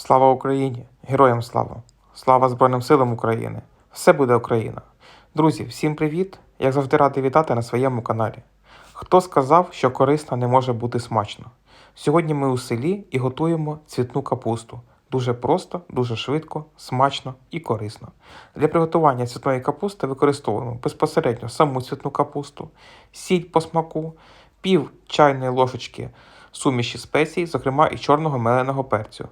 Слава Україні! Героям слава! Слава Збройним силам України! Все буде Україна! Друзі, всім привіт! Як завжди радий вітати на своєму каналі. Хто сказав, що корисно не може бути смачно? Сьогодні ми у селі і готуємо цвітну капусту. Дуже просто, дуже швидко, смачно і корисно. Для приготування цвітної капусти використовуємо безпосередньо саму цвітну капусту, сіль по смаку, пів чайної ложечки суміші спецій, зокрема і чорного меленого перцю,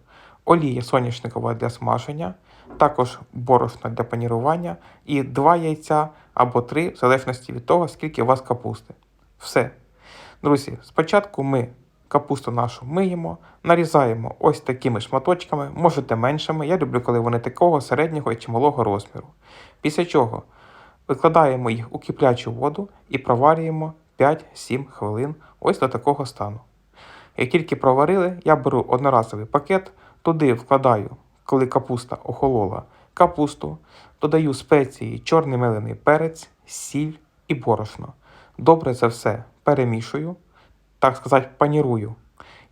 олія соняшникова для смаження, також борошно для панірування і два яйця або три, в залежності від того, скільки у вас капусти. Все. Друзі, спочатку ми капусту нашу миємо, нарізаємо ось такими шматочками, можете меншими. Я люблю, коли вони такого середнього чи малого розміру. Після чого викладаємо їх у киплячу воду і проварюємо 5-7 хвилин ось до такого стану. Як тільки проварили, я беру одноразовий пакет, туди вкладаю, коли капуста охолола, капусту, додаю спеції, чорний мелений перець, сіль і борошно. Добре це все перемішую, так сказати, панірую.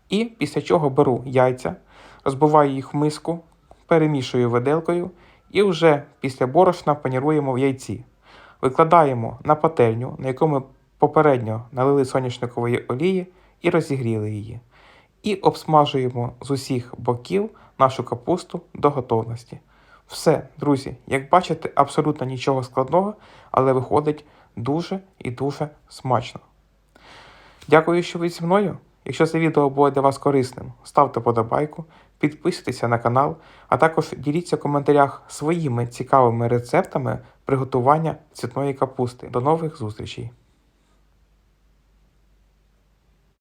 І після чого беру яйця, розбиваю їх в миску, перемішую виделкою і вже після борошна паніруємо в яйці. Викладаємо на пательню, на яку ми попередньо налили соняшникової олії і розігріли її. І обсмажуємо з усіх боків нашу капусту до готовності. Все, друзі, як бачите, абсолютно нічого складного, але виходить дуже і дуже смачно. Дякую, що ви зі мною. Якщо це відео було для вас корисним, ставте подобайку, підписуйтеся на канал, а також діліться в коментарях своїми цікавими рецептами приготування цвітної капусти. До нових зустрічей!